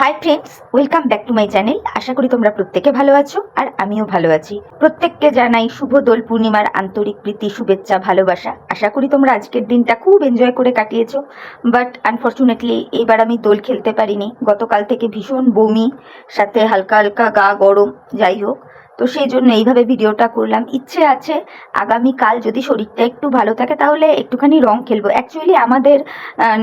Hi friends welcome back to my channel আশা করি তোমরা প্রত্যেকে ভালো আছো আর আমিও ভালো আছি। প্রত্যেককে জানাই শুভ দোল, পূর্ণিমার আন্তরিক প্রীতি, শুভেচ্ছা, ভালোবাসা। আশা করি তোমরা আজকের দিনটা খুব এনজয় করে কাটিয়েছ। বাট আনফর্চুনেটলি এবার আমি দোল খেলতে পারিনি। গতকাল থেকে ভীষণ বমি, সাথে হালকা হালকা গা গরম। যাই হোক তো সেই জন্য এইভাবে ভিডিওটা করলাম। ইচ্ছে আছে আগামীকাল যদি শরীরটা একটু ভালো থাকে তাহলে একটুখানি রং খেলব। অ্যাকচুয়ালি আমাদের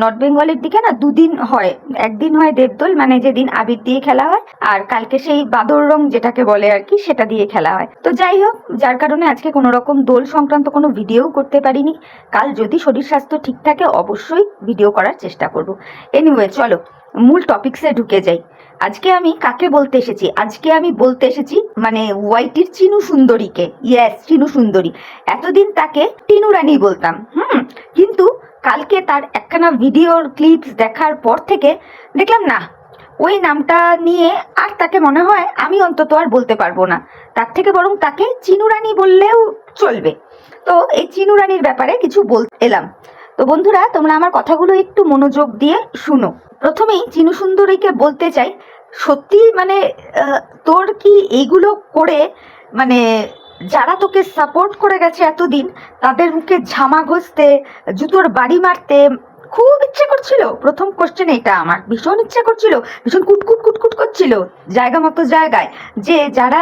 নর্থ বেঙ্গলের দিকে না দুদিন হয়। একদিন হয় দেবদোল মানে যেদিন আবির দিয়ে খেলা হয়, আর কালকে সেই বাদর রং যেটাকে বলে আর কি, সেটা দিয়ে খেলা হয়। তো যাই হোক, যার কারণে আজকে কোনো রকম দোল সংক্রান্ত কোনো ভিডিও করতে পারিনি। কাল যদি শরীর স্বাস্থ্য ঠিক থাকে, অবশ্যই ভিডিও করার চেষ্টা করব। এনিওয়ে চলো মূল টপিকসে ঢুকে যাই। আজকে আমি কাকে বলতে এসেছি? আজকে আমি বলতে এসেছি মানে ওয়াইটির চিনু সুন্দরীকে। ইয়েস চিনু সুন্দরী। এতদিন তাকে টিনু রানী বলতাম। হুম, কিন্তু কালকে তার একখানা ভিডিওর ক্লিপস দেখার পর থেকে দেখলাম না, ওই নামটা নিয়ে আর তাকে মনে হয় আমি অন্তত আর বলতে পারব না। তার থেকে বরং তাকে চিনু রানী বললেও চলবে। তো এই চিনু রানীর ব্যাপারে কিছু বল, এলাম। তো বন্ধুরা, তোমরা আমার কথাগুলো একটু মনোযোগ দিয়ে শুনো। প্রথমেই চিনু সুন্দরীকে বলতে চাই, সত্যি মানে তোর কি এইগুলো করে মানে যারা তোকে সাপোর্ট করে গেছে এতদিন, তাদের মুখে ঝামা ঘষতে জুতোর বাড়ি মারতে খুব ইচ্ছে করছিল। প্রথম কোশ্চেন এটা আমার। ভীষণ ইচ্ছে করছিল। ভীষণ কুটকুট কুটকুট করছিল। জায়গা মতো জায়গায়। যে যারা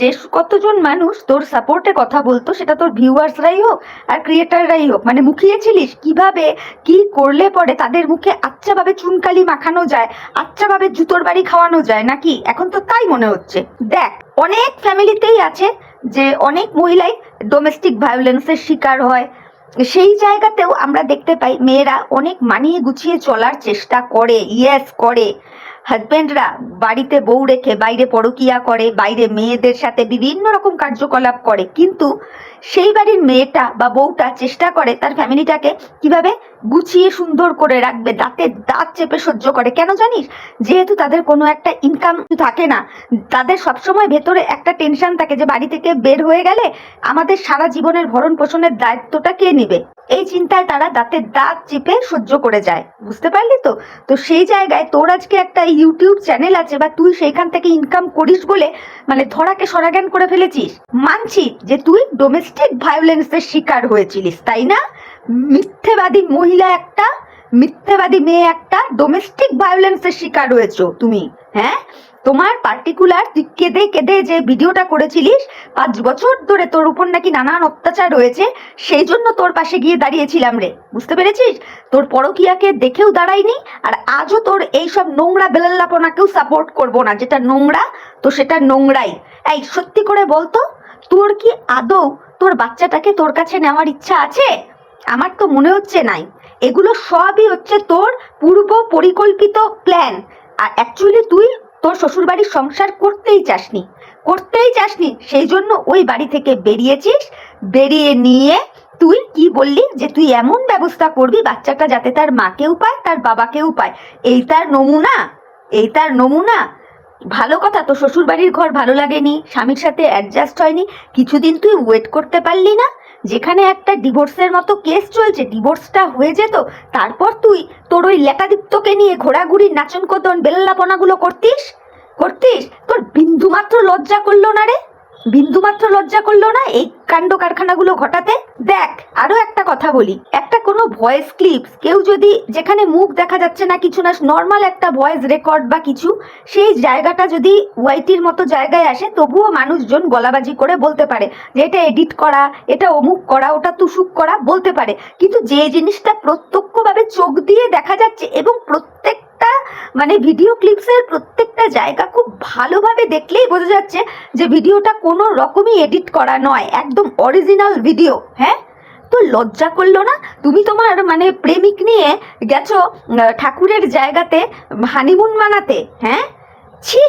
যে কতজন মানুষ তোর সাপোর্টে কথা বলতো, সেটা তোর ভিউয়ার্সরাই হোক আর ক্রিয়েটাররাই হোক। মানে মুখিয়েছিলিস কীভাবে, কি করলে পরে তাদের মুখে আচ্ছাভাবে চুনকালি মাখানো যায়, আচ্ছাভাবে জুতোর বাড়ি খাওয়ানো যায় নাকি? এখন তো তাই মনে হচ্ছে। দেখ, অনেক ফ্যামিলিতেই আছে যে অনেক মহিলাই ডোমেস্টিক ভায়োলেন্সের শিকার হয় সেই জায়গাতেও আমরা দেখতে পাই মেয়েরা অনেক মানিয়ে গুছিয়ে চলার চেষ্টা করে ইয়েস করে। হাজব্যান্ডরা বাড়িতে বউ রেখে বাইরে পরকিয়া করে, বাইরে মেয়েদের সাথে বিভিন্ন রকম কার্যকলাপ করে। কিন্তু সেই বাড়ির মেয়েটা বা বউটা চেষ্টা করে তার ফ্যামিলিটাকে কীভাবে গুছিয়ে সুন্দর করে রাখবে, দাঁতে দাঁত চেপে সহ্য করে। কেন জানিস? যেহেতু তাদের কোনো একটা ইনকাম থাকে না, তাদের সবসময় ভেতরে একটা টেনশন থাকে যে বাড়ি থেকে বের হয়ে গেলে আমাদের সারা জীবনের ভরণ পোষণের দায়িত্বটা কে নেবে? এই চিন্তায় তারা দাঁতের দাঁত চেপে সহ্য করে যায়। বুঝতে পারলি তো? তো সেই জায়গায় তোর আজকে একটা ইউটিউব চ্যানেল আছে বা তুই সেইখান থেকে ইনকাম করিস বলে মানে ধরাকে সরাজ্ঞান করে ফেলেছিস। মানছি যে তুই ডোমেস্টিক ভায়োলেন্সের শিকার হয়েছিলিস, তাই না? মিথ্যেবাদী মহিলা একটা, মিথ্যেবাদী মেয়ে একটা ডোমেস্টিক ভায়োলেন্সের শিকার হয়েছো তুমি হ্যাঁ? তোমার পার্টিকুলার তুই কেঁদে কেঁদে যে ভিডিওটা করেছিলিস, পাঁচ বছর ধরে তোর উপর নাকি নানান অত্যাচার রয়েছে সেই জন্য তোর পাশে গিয়ে দাঁড়িয়েছিলাম রে, বুঝতে পেরেছিস? তোর পরকিয়াকে দেখেও দাঁড়াইনি আর আজও তোর এইসব নোংরা বেলাল্লাপনাকেও সাপোর্ট করব না, যেটা নোংরা, তো সেটা নোংরাই। এই, সত্যি করে বলতো, তোর কি আদৌ তোর বাচ্চাটাকে তোর কাছে নেওয়ার ইচ্ছা আছে? আমার তো মনে হচ্ছে নাই। এগুলো সবই হচ্ছে তোর পূর্ব পরিকল্পিত প্ল্যান আর অ্যাকচুয়ালি তুই তোর শ্বশুরবাড়ির সংসার করতেই চাসনি। করতেই চাসনি, সেই জন্য ওই বাড়ি থেকে বেরিয়েছিস। বেরিয়ে নিয়ে তুই কি বললি যে তুই এমন ব্যবস্থা করবি, বাচ্চাটা যাতে তার মাকেও পায়, তার বাবাকেও পায়। এই তার নমুনা, এই তার নমুনা। ভালো কথা তো শ্বশুর বাড়ির ঘর ভালো লাগেনি, স্বামীর সাথে অ্যাডজাস্ট হয়নি, কিছুদিন তুই ওয়েট করতে পারলি না। যেখানে একটা ডিভোর্সের মতো কেস চলছে ডিভোর্সটা হয়ে যেত, তারপর তুই তোর ওই লেখাদীপ্তকে নিয়ে ঘোরাঘুরি নাচন কদন বেল্লাপনাগুলো করতিস? করতিস? তোর বিন্দু মাত্র লজ্জা করল না রে? বিন্দুমাত্র লজ্জা করল না এই কাণ্ড কারখানাগুলো ঘটাতে? দেখ, আরও একটা কথা বলি। একটা কোনো ভয়েস ক্লিপস, কেউ যদি যেখানে মুখ দেখা যাচ্ছে না কিছু না, নর্মাল একটা ভয়েস রেকর্ড বা কিছু, সেই জায়গাটা যদি ওয়াইটির মতো জায়গায় আসে, তবুও মানুষজন গলাবাজি করে বলতে পারে যে এটা এডিট করা, এটা অমুক করা, ওটা তুসুক করা বলতে পারে। কিন্তু যে জিনিসটা প্রত্যক্ষভাবে চোখ দিয়ে দেখা যাচ্ছে এবং প্রত্যেকটা মানে ভিডিও ক্লিপসের প্রত্যেকটা জায়গা খুব ভালোভাবে দেখলেই বোঝা যাচ্ছে যে ভিডিওটা কোনো রকমই এডিট করা নয়, একদম অরিজিনাল ভিডিও হ্যাঁ? তো লজ্জা করল না? তুমি তোমার মানে প্রেমিক নিয়ে গেছো ঠাকুরের জায়গাতে হানিমুন মানাতে হ্যাঁ? ছি,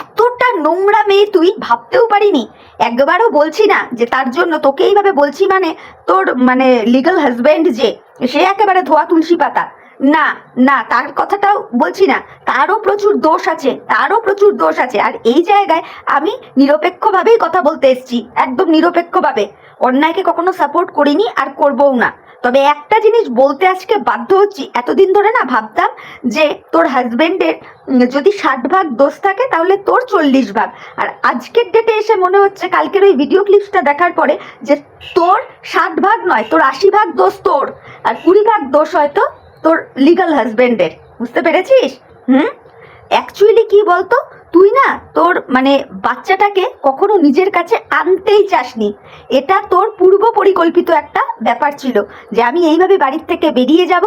এতটা নোংরা মেয়ে তুই, ভাবতেও পারিনি। একবারও বলছি না যে তার জন্য তোকে এইভাবে বলছি মানে তোর মানে লিগাল হাজব্যান্ড যে, সে একেবারে ধোয়া তুলসী পাতা। না না, তার কথাটাও বলছি না। তারও প্রচুর দোষ আছে, তারও প্রচুর দোষ আছে। আর এই জায়গায় আমি নিরপেক্ষভাবেই কথা বলতে এসেছি, একদম নিরপেক্ষভাবে। অন্যায়কে কখনো সাপোর্ট করিনি আর করবও না। তবে একটা জিনিস বলতে আজকে বাধ্য হচ্ছি, এতদিন ধরে না ভাবতাম যে তোর হাজবেন্ডের যদি ষাট ভাগ দোষ থাকে, তাহলে তোর চল্লিশ ভাগ। আর আজকের ডেটে এসে মনে হচ্ছে কালকের ওই ভিডিও ক্লিপসটা দেখার পরে যে তোর ষাট ভাগ নয়, তোর আশি ভাগ দোষ তোর। আর কুড়ি ভাগ দোষ হয়তো তোর লিগাল হাজবেন্ডের বুঝতে পেরেছিস? হুম? অ্যাকচুয়ালি কি বলতো? তুই না তোর মানে বাচ্চাটাকে কখনো নিজের কাছে আনতেই চাসনি। এটা তোর পূর্ব পরিকল্পিত একটা ব্যাপার ছিল যে আমি এইভাবে বাড়ির থেকে বেরিয়ে যাব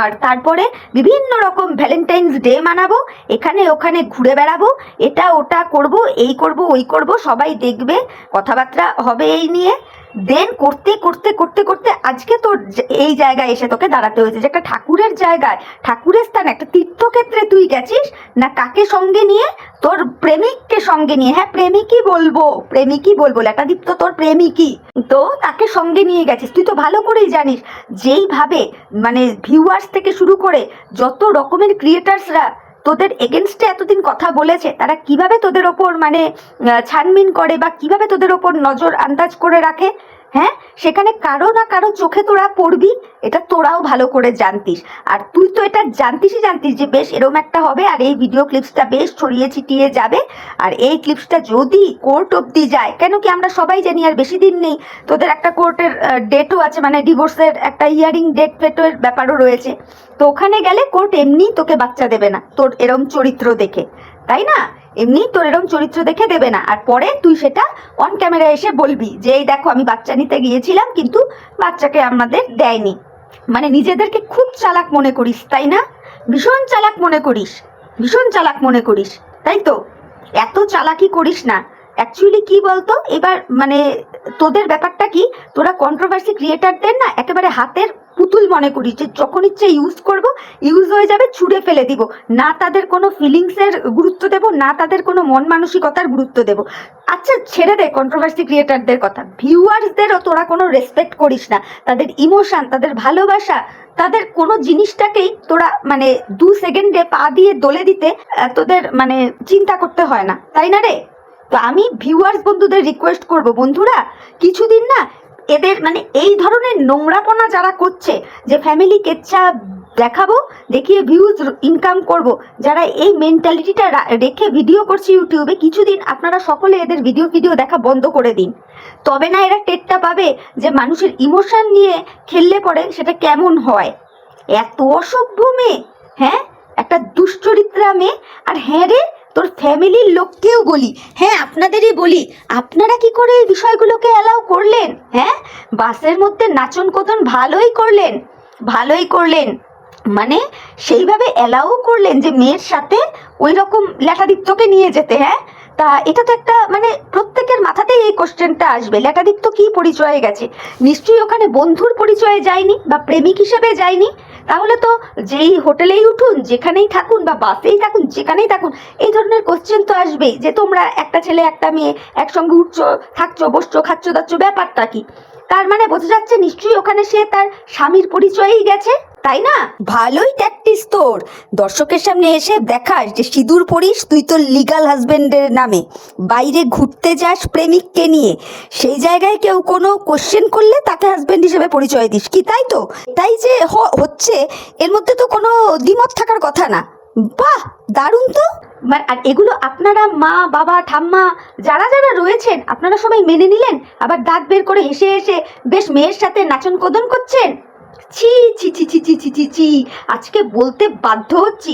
আর তারপরে বিভিন্ন রকম ভ্যালেন্টাইন্স ডে মানাবো, এখানে ওখানে ঘুরে বেড়াবো, এটা ওটা করব, এই করব, ওই করব, সবাই দেখবে, কথাবার্তা হবে এই নিয়ে। দেন করতে করতে করতে করতে আজকে তোর এই জায়গায় এসে তোকে দাঁড়াতে হয়েছে যে একটা ঠাকুরের জায়গায়, ঠাকুরের স্থানে একটা তীর্থক্ষেত্রে তুই গেছিস? না কাকে সঙ্গে নিয়ে? তোর প্রেমিককে সঙ্গে নিয়ে। হ্যাঁ প্রেমিকই বলব প্রেমিকই বলব। লেখাদীপ তো তোর প্রেমিকই। তো তাকে সঙ্গে নিয়ে গেছিস। তুই তো ভালো করেই জানিস, যেইভাবে মানে ভিউয়ার্স থেকে শুরু করে যত রকমের ক্রিয়েটার্সরা তোদের এগেনস্টে এতদিন কথা বলেছে, তারা কীভাবে তোদের ওপর মানে ছানমিন করে বা কীভাবে তোদের ওপর নজর আন্দাজ করে রাখে? হ্যাঁ? সেখানে কারও না কারও চোখে তোরা পড়বি, এটা তোরাও ভালো করে জানতিস। আর তুই তো এটা জানতিসই জানতিস যে বেশ এরম একটা হবে, আর এই ভিডিও ক্লিপসটা বেশ ছড়িয়ে ছিটিয়ে যাবে। আর এই ক্লিপসটা যদি কোর্ট অবধি যায়, কেন কি আমরা সবাই জানি আর বেশি দিন নেই, তোদের একটা কোর্টের ডেটও আছে মানে ডিভোর্সের একটা ইয়ারিং ডেট ফেটের ব্যাপারও রয়েছে। তো ওখানে গেলে কোর্ট এমনি তোকে বাচ্চা দেবে না, তোর এরম চরিত্র দেখে। তাই না? এমনি তোর এরম চরিত্র দেখে দেবে না। আর পরে তুই সেটা অন ক্যামেরা এসে বলবি যে, এই দেখো, আমি বাচ্চা নিতে গিয়েছিলাম, কিন্তু বাচ্চাকে আমাদের দেয়নি। মানে নিজেদেরকে খুব চালাক মনে করিস, তাই না? ভীষণ চালাক মনে করিস, ভীষণ চালাক মনে করিস, তাই তো? এত চালাকি করিস না। অ্যাকচুয়ালি কি বলতো? এবার মানে তোদের ব্যাপারটা কি? তোরা কন্ট্রোভার্সি ক্রিয়েটারদের না, একেবারে হাতের পুতুল মনে করিস যে যখন ইচ্ছে ইউজ করব ইউজ হয়ে যাবে ছুঁড়ে ফেলে দিব। না তাদের কোনো ফিলিংসের গুরুত্ব দেব, না তাদের কোনো মন মানসিকতার গুরুত্ব দেব। আচ্ছা ছেড়ে দে কন্ট্রোভার্সি ক্রিয়েটারদের কথা। ভিউয়ার্সদেরও তোরা কোনো রেসপেক্ট করিস না। তাদের ইমোশন তাদের ভালোবাসা, তাদের কোনো জিনিসটাকেই তোরা মানে দু সেকেন্ডে পা দিয়ে দলে দিতে তোদের মানে চিন্তা করতে হয় না। তাই না রে? তো আমি ভিউয়ার্স বন্ধুদের রিকোয়েস্ট করব। বন্ধুরা, কিছুদিন না এদের মানে এই ধরনের নোংরাপনা যারা করছে, যে ফ্যামিলি কেচ্ছা দেখাবো, দেখিয়ে ভিউজ ইনকাম করব, যারা এই মেন্টালিটিটা রেখে ভিডিও করছে ইউটিউবে কিছুদিন আপনারা সকলে এদের ভিডিও ভিডিও দেখা বন্ধ করে দিন। তবে না এরা টেটটা পাবে যে মানুষের ইমোশন নিয়ে খেললে পরে সেটা কেমন হয়। এত অসভ্য মেয়ে হ্যাঁ? একটা দুশ্চরিত্রা মেয়ে, আর হ্যাঁ রে তোর ফ্যামিলির লোককেও বলি। হ্যাঁ আপনাদেরই বলি। আপনারা কি করে এই বিষয়গুলোকে অ্যালাউ করলেন? হ্যাঁ বাসের মধ্যে নাচন কোদন ভালোই করলেন ভালোই করলেন। মানে সেইভাবে অ্যালাউ করলেন যে মেয়ের সাথে ওই রকম লেখাদিত্যকে নিয়ে যেতে হ্যাঁ? তা এটা তো একটা মানে প্রত্যেকের মাথাতেই এই কোশ্চেনটা আসবে। লেখাদিত্য কি পরিচয়ে গেছে? নিশ্চয়ই ওখানে বন্ধুর পরিচয়ে যায়নি বা প্রেমিক হিসেবে যায়নি? তাহলে তো যেই হোটেলেই উঠুন, যেখানেই থাকুন বা বাসেই থাকুন, যেখানেই থাকুন, এই ধরনের কোশ্চেন তো আসবেই যে তোমরা একটা ছেলে, একটা মেয়ে একসঙ্গে উঠছো, থাকছো, বসছো, খাচ্ছো, দাচ্ছ, ব্যাপারটা কি? তার মানে বোঝা যাচ্ছে নিশ্চয়ই ওখানে সে তার স্বামীর পরিচয়েই গেছে? তাই না? ভালোই ট্যাকটিস তোর। দর্শকের সামনে এসে দেখাস যে সিঁদুর পরিস তুই তোর লিগাল হাজবেন্ডের নামে। বাইরে ঘুরতে যাস প্রেমিককে নিয়ে। সেই জায়গায় কেউ কোনো কোশ্চেন করলে তাকে হাজবেন্ড হিসেবে পরিচয় দিস। কি তাই তো? তাই যে হচ্ছে, এর মধ্যে তো কোনো দ্বিমত থাকার কথা না। বাহ, দারুণ তো। আর এগুলো আপনারা মা, বাবা, ঠাম্মা, যারা যারা রয়েছেন, আপনারা সবাই মেনে নিলেন? আবার দাঁত বের করে হেসে হেসে বেশ মেয়ের সাথে নাচন কদন করছেন? ছি ছি ছি ছি ছি ছি ছি ছি। আজকে বলতে বাধ্য হচ্ছি,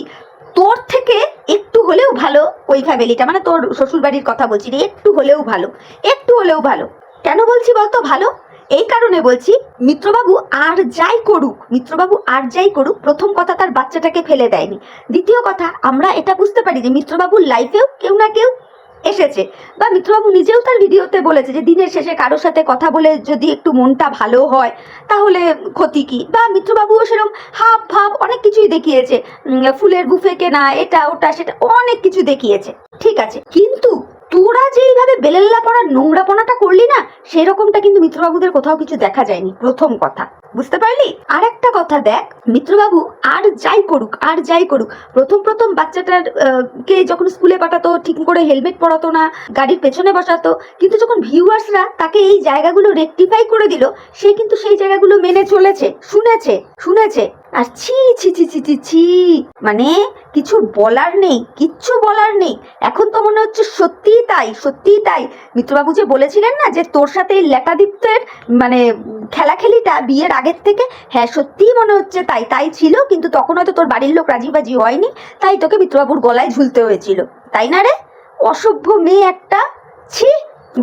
তোর থেকে একটু হলেও ভালো। ওই ফ্যামিলিটা মানে তোর শ্বশুরবাড়ির কথা বলছি রে, একটু হলেও ভালো, একটু হলেও ভালো। কেন বলছি বলতো ভালো? এই কারণে বলছি, মিত্রবাবু আর যাই করুক, মিত্রবাবু আর যাই করুক, প্রথম কথা তার বাচ্চাটাকে ফেলে দেয়নি। দ্বিতীয় কথা, আমরা এটা বুঝতে পারি যে মিত্রবাবুর লাইফেও কেউ না কেউ এসেছে। বা মিত্রবাবু নিজেও তার ভিডিওতে বলেছে যে, দিনের শেষে কারোর সাথে কথা বলে যদি একটু মনটা ভালো হয়, তাহলে ক্ষতি কি? বা মিত্রবাবুও সেরকম হাব ভাব অনেক কিছুই দেখিয়েছে। ফুলের বুফে কেনা, এটা ওটা, সেটা অনেক কিছু দেখিয়েছে। ঠিক আছে। কিন্তু তোরা যে এইভাবে বেলেল্লাপনা নোংরাপনাটা করলি না, সেরকমটা কিন্তু মিত্রবাবুদের কোথাও কিছু দেখা যায়নি, প্রথম কথা। বুঝতে পারলি? আর একটা কথা দেখ, মিত্রবাবু আর যাই করুক, আর যাই করুক, প্রথম প্রথম বাচ্চাটার কে যখন স্কুলে পাঠাতো, ঠিক করে হেলমেট পরাতো না, গাড়ির পেছনে বসাতো, কিন্তু যখন ভিউয়ার্সরা তাকে এই জায়গাগুলো রেকটিফাই করে দিল, সে কিন্তু সেই জায়গাগুলো মেনে চলেছে, শুনেছে শুনেছে। আর ছি ছি ছি ছি ছি ছি। মানে কিছু বলার নেই, কিচ্ছু বলার নেই। এখন তো মনে হচ্ছে সত্যিই তাই সত্যিই তাই। মিত্রবাবু যে বলেছিলেন না যে তোর সাথে এই লেটাদীপ্তের মানে খেলাখেলিটা বিয়ের আগের থেকে হ্যাঁ সত্যিই মনে হচ্ছে তাই তাই ছিল। কিন্তু তখন হয়তো তোর বাড়ির লোক রাজিবাজি হয়নি। তাই তোকে মিত্রবাবুর গলায় ঝুলতে হয়েছিল। তাই না রে? অসভ্য মেয়ে একটা। ছি,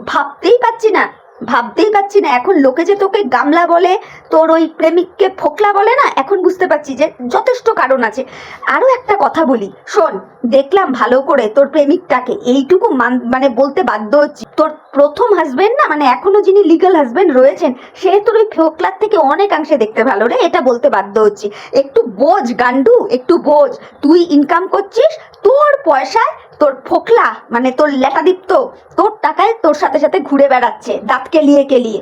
ভাবতেই পাচ্ছি না। ভাবতেই পাচ্ছি না। এখন লোকে যে তোকে গামলা বলে, তোর ওই প্রেমিককে ফোকলা বলে না, এখন বুঝতে পারছি যে যথেষ্ট কারণ আছে। আরও একটা কথা বলি, শোন, দেখলাম ভালো করে তোর প্রেমিকটাকে। এইটুকু মান- মানে বলতে বাধ্য হচ্ছি। তোর প্রথম হাজবেন্ড না মানে এখনও যিনি লিগাল হাজবেন্ড রয়েছেন সে তোর ওই ফোকলার থেকে অনেকাংশে দেখতে ভালো রে, এটা বলতে বাধ্য হচ্ছি। একটু বোঝ, গান্ডু, একটু বোঝ, তুই ইনকাম করছিস, তোর পয়সায় তোর ফোকলা মানে তোর লেটাদীপ্ত, তোর টাকায় তোর সাথে সাথে ঘুরে বেড়াচ্ছে দাঁত কেলিয়ে কেলিয়ে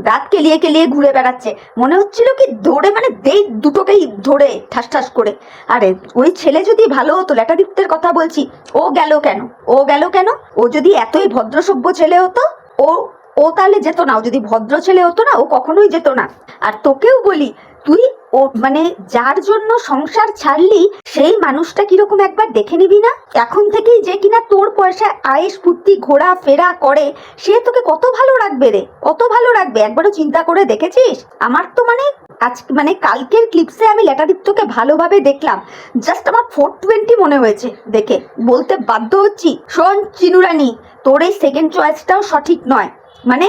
দাঁত কেলিয়ে কেলিয়ে ঘুরে বেড়াচ্ছে। মনে হচ্ছিল কি ধরে মানে দেই দুটোকেই ধরে ঠাস ঠাস করে। আরে, ওই ছেলে যদি ভালো হতো লেটাদিপ্তের কথা বলছি, ও গেল কেন? ও গেল কেন? ও যদি এতই ভদ্রসভ্য ছেলে হতো, ও ও তাহলে যেত না। ও যদি ভদ্র ছেলে হতো না, ও কখনোই যেত না। আর তোকেও বলি তুই ও মানে যার জন্য সংসার ছাড়লি, সেই মানুষটা কীরকম একবার দেখে নিবি না? এখন থেকেই যে কিনা তোর পয়সায় আয়েস, ফুর্তি, ঘোরা, ফেরা করে, সে তোকে কত ভালো রাখবে রে? কত ভালো রাখবে? একবারও চিন্তা করে দেখেছিস? আমার তো মানে আজ মানে কালকের ক্লিপসে আমি লেটাদীপ্তকে ভালোভাবে দেখলাম। জাস্ট আমার ফোর টোয়েন্টি মনে হয়েছে দেখে। বলতে বাধ্য হচ্ছি, শোন, চিনুরানি, তোর এই সেকেন্ড চয়েসটাও সঠিক নয়। মানে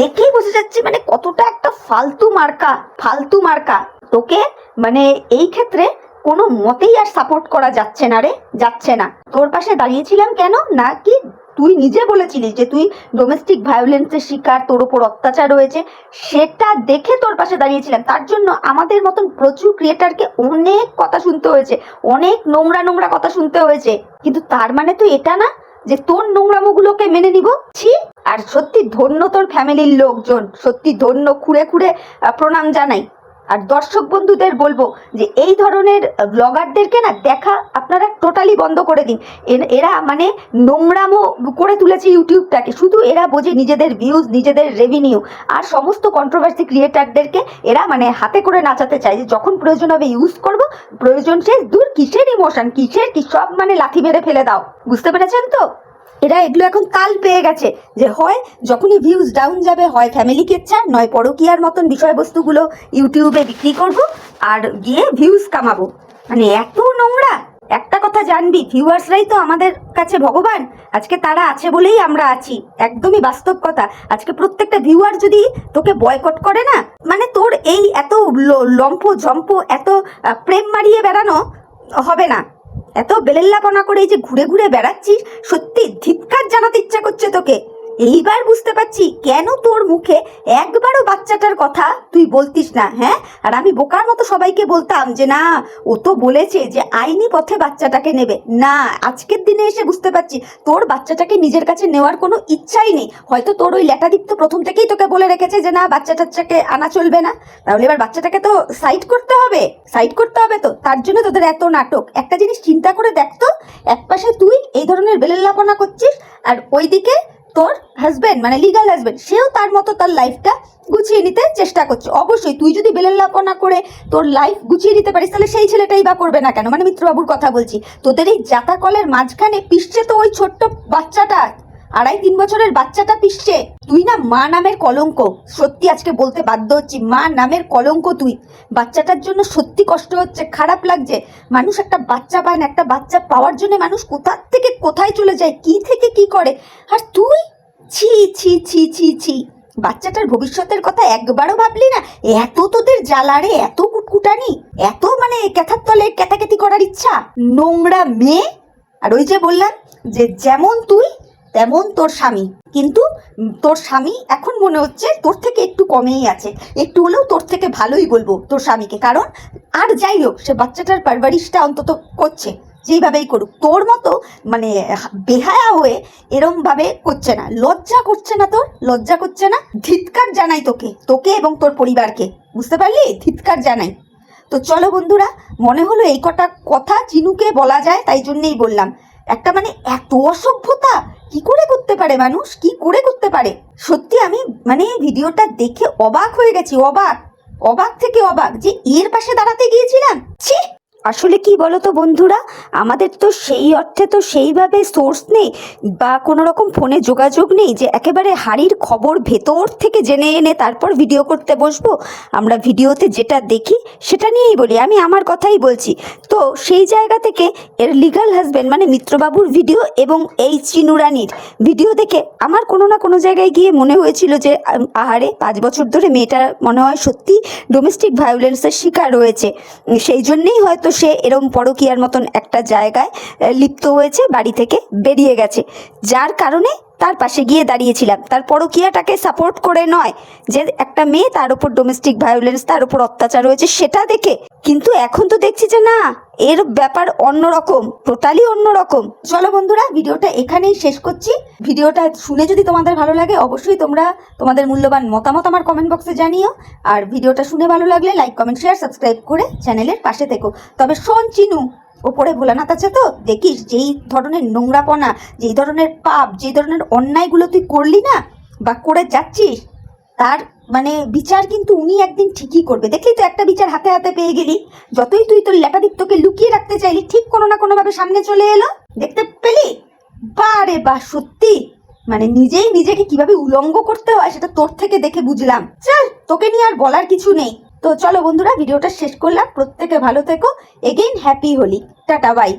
দেখেই বোঝা যাচ্ছে মানে কতটা একটা ফালতু মার্কা ফালতু মার্কা। তোকে মানে এই ক্ষেত্রে কোনো মতেই আর সাপোর্ট করা যাচ্ছে না রে, যাচ্ছে না। তোর পাশে দাঁড়িয়েছিলাম কেন? না কি তুই নিজে বলেছিলিস যে তুই ডোমেস্টিক ভায়োলেন্সের শিকার, তোর ওপর অত্যাচার হয়েছে সেটা দেখে তোর পাশে দাঁড়িয়েছিলাম। তার জন্য আমাদের মতন প্রচুর ক্রিয়েটারকে অনেক কথা শুনতে হয়েছে, অনেক নোংরা নোংরা কথা শুনতে হয়েছে। কিন্তু তার মানে তো এটা না যে তোর নোংরামোগুলোকে মেনে নিব? ছি! আর সত্যি ধন্য তোর ফ্যামিলির লোকজন। সত্যি ধন্য, খুঁড়ে খুঁড়ে প্রণাম জানাই। আর দর্শক বন্ধুদের বলব যে এই ধরনের ব্লগারদেরকে না দেখা আপনারা টোটালি বন্ধ করে দিন। এর- মানে নোংরামো করে তুলেছে ইউটিউবটাকে। শুধু এরা বোঝে নিজেদের ভিউজ নিজেদের রেভিনিউ আর সমস্ত কন্ট্রোভার্সি ক্রিয়েটারদেরকে এরা মানে হাতে করে নাচাতে চায় যে যখন প্রয়োজন হবে ইউজ করব, প্রয়োজন শেষ, দূর কিসের ইমোশন কিসের কি সব মানে লাথি মেরে ফেলে দাও। বুঝতে পেরেছেন তো? এরা এগুলো এখন তাল পেয়ে গেছে। যে হয় যখনই ভিউজ ডাউন যাবে, হয় ফ্যামিলি কেচ্ছার নয় পরকীয়ার মতন বিষয়বস্তুগুলো ইউটিউবে বিক্রি করব আর গিয়ে ভিউজ কামাবো। মানে এত নোংরা! একটা কথা জানবি ভিউয়ার্সরাই তো আমাদের কাছে ভগবান। আজকে তারা আছে বলেই আমরা আছি। একদমই বাস্তব কথা। আজকে প্রত্যেকটা ভিউয়ার যদি তোকে বয়কট করে না মানে তোর এই এত ল- লম্ফ ঝম্প এত প্রেম মারিয়ে বেড়ানো হবে না। এত বেলেল্লাপনা করে এই যে ঘুরে ঘুরে বেড়াচ্ছিস সত্যি ধিৎকার জানাতে ইচ্ছা করছে তোকে। এইবার বুঝতে পারছি কেন তোর মুখে একবারও বাচ্চাটার কথা তুই বলতিস না হ্যাঁ? আর আমি বোকার মতো সবাইকে বলতাম যে, না, ও তো বলেছে যে আইনি পথে বাচ্চাটাকে নেবে। না, আজকের দিনে এসে বুঝতে পারছি তোর বাচ্চাটাকে নিজের কাছে নেওয়ার কোনো ইচ্ছাই নেই। হয়তো তোর ওই লেটাদীপ্ত প্রথম থেকেই তোকে বলে রেখেছে যে, না বাচ্চা টাচ্চাকে আনা চলবে না। তাহলে এবার বাচ্চাটাকে তো সাইড করতে হবে, সাইড করতে হবে তো। তার জন্য তোদের এত নাটক। একটা জিনিস চিন্তা করে দেখতো একপাশে তুই এই ধরনের বেলেল্লাপনা করছিস আর ওইদিকে তোর হাজব্যান্ড মানে লিগাল হাজবেন্ড সেও তার মতো তার লাইফটা গুছিয়ে নিতে চেষ্টা করছে। অবশ্যই তুই যদি বেলের লাপনা করে তোর লাইফ গুছিয়ে নিতে পারিস, তাহলে সেই ছেলেটাই বা করবে না কেন? মানে মিত্রবাবুর কথা বলছি। তোদের এই জাতা কলের মাঝখানে পিসছে তো ওই ছোট্ট বাচ্চাটা। আড়াই তিন বছরের বাচ্চাটা পিসছে। তুই না মা নামের কলঙ্ক। সত্যি আজকে বলতে বাধ্য হচ্ছি, মা নামের কলঙ্ক তুই। বাচ্চাটার জন্য সত্যি কষ্ট হচ্ছে, খারাপ লাগছে। মানুষ একটা বাচ্চা পায় না, একটা বাচ্চা পাওয়ার জন্য মানুষ কোথা থেকে কোথায় চলে যায়, কি থেকে কি করে? আর তুই? ছি ছি ছি ছি ছি। বাচ্চাটার ভবিষ্যতের কথা একবারও ভাবলি না? এত তোদের জ্বালারে, এত কুটকুটানি, এত মানে ক্যাথার তলে ক্যাতাকেতি করার ইচ্ছা? নোংরা মেয়ে? আর ওই যে বললাম যে যেমন তুই তেমন তোর স্বামী। কিন্তু তোর স্বামী এখন মনে হচ্ছে তোর থেকে একটু কমেই আছে। একটু হলেও তোর থেকে ভালোই বলব তোর স্বামীকে। কারণ আর যাই হোক, সে বাচ্চাটার পারভারিশটা অন্তত করছে। যেইভাবেই করুক। তোর মতো মানে বেহায়া হয়ে এরমভাবে করছে না। লজ্জা করছে না তোর? লজ্জা করছে না? ধিৎকার জানাই তোকে তোকে এবং তোর পরিবারকে। বুঝতে পারলি? ধিৎকার জানাই। তো চলো বন্ধুরা, মনে হলো এই কটা কথা চিনুকে বলা যায়, তাই জন্যেই বললাম। একটা মানে এত অসভ্যতা, কি করে করতে পারে মানুষ? কি করে করতে পারে? সত্যি আমি মানে ভিডিওটা দেখে অবাক হয়ে গেছি, অবাক অবাক থেকে অবাক যে এর পাশে দাঁড়াতে গিয়েছিলাম। ছি! আসলে কি বলতো বন্ধুরা? আমাদের তো সেই অর্থে তো সেইভাবে সোর্স নেই বা কোনো রকম ফোনে যোগাযোগ নেই যে একেবারে হাড়ির খবর ভেতর থেকে জেনে এনে তারপর ভিডিও করতে বসবো। আমরা ভিডিওতে যেটা দেখি সেটা নিয়েই বলি। আমি আমার কথাই বলছি। তো সেই জায়গা থেকে এর লিগাল হাজবেন্ড মানে মিত্রবাবুর ভিডিও এবং এই চিনুরানির ভিডিও দেখে আমার কোনো না কোনো জায়গায় গিয়ে মনে হয়েছিল যে আহারে পাঁচ বছর ধরে মেয়েটা মনে হয় সত্যি ডোমেস্টিক ভায়োলেন্সের শিকার রয়েছে। সেই জন্যেই হয়তো সে এরম পরকীয়ার মতন একটা জায়গায় লিপ্ত হয়েছে, বাড়ি থেকে বেরিয়ে গেছে। যার কারণে তার পাশে গিয়ে দাঁড়িয়েছিলাম। তার পরকীয়াটাকে সাপোর্ট করে নয় যে একটা মেয়ে তার উপর ডোমেস্টিক ভায়োলেন্স তার উপর অত্যাচার হয়েছে, সেটা দেখে। কিন্তু এখন তো দেখছি যে না, এর ব্যাপার অন্যরকম টোটালি অন্যরকম। চলো বন্ধুরা, ভিডিওটা এখানেই শেষ করছি। ভিডিওটা শুনে যদি তোমাদের ভালো লাগে, অবশ্যই তোমরা তোমাদের মূল্যবান মতামত আমার কমেন্ট বক্সে জানিও। আর ভিডিওটা শুনে ভালো লাগলে লাইক কমেন্ট শেয়ার সাবস্ক্রাইব করে চ্যানেলের পাশে থেকো। তবে শোন, চিনু ওপরে ভোলানাথ আছে তো? দেখিস যেই ধরনের নোংরাপনা, যেই ধরনের পাপ, যেই ধরনের অন্যায়গুলো তুই করলি না বা করে যাচ্ছিস, তার মানে বিচার কিন্তু উনি একদিন ঠিকই করবে। দেখলি তো একটা বিচার হাতে হাতে পেয়ে গেলি, যতই তুই তোর লেটাদিক তোকে লুকিয়ে রাখতে চাইলি, ঠিক কোনো না কোনোভাবে সামনে চলে এলো, দেখতে পেলি? বারে বা, সত্যি। মানে নিজেই নিজেকে কীভাবে উলঙ্গ করতে হয় সেটা তোর থেকে দেখে বুঝলাম। চল, তোকে নিয়ে আর বলার কিছু নেই। তো চলো বন্ধুরা ভিডিওটা শেষ করলাম। প্রত্যেকে ভালো থেকো। Again happy Holi tata bye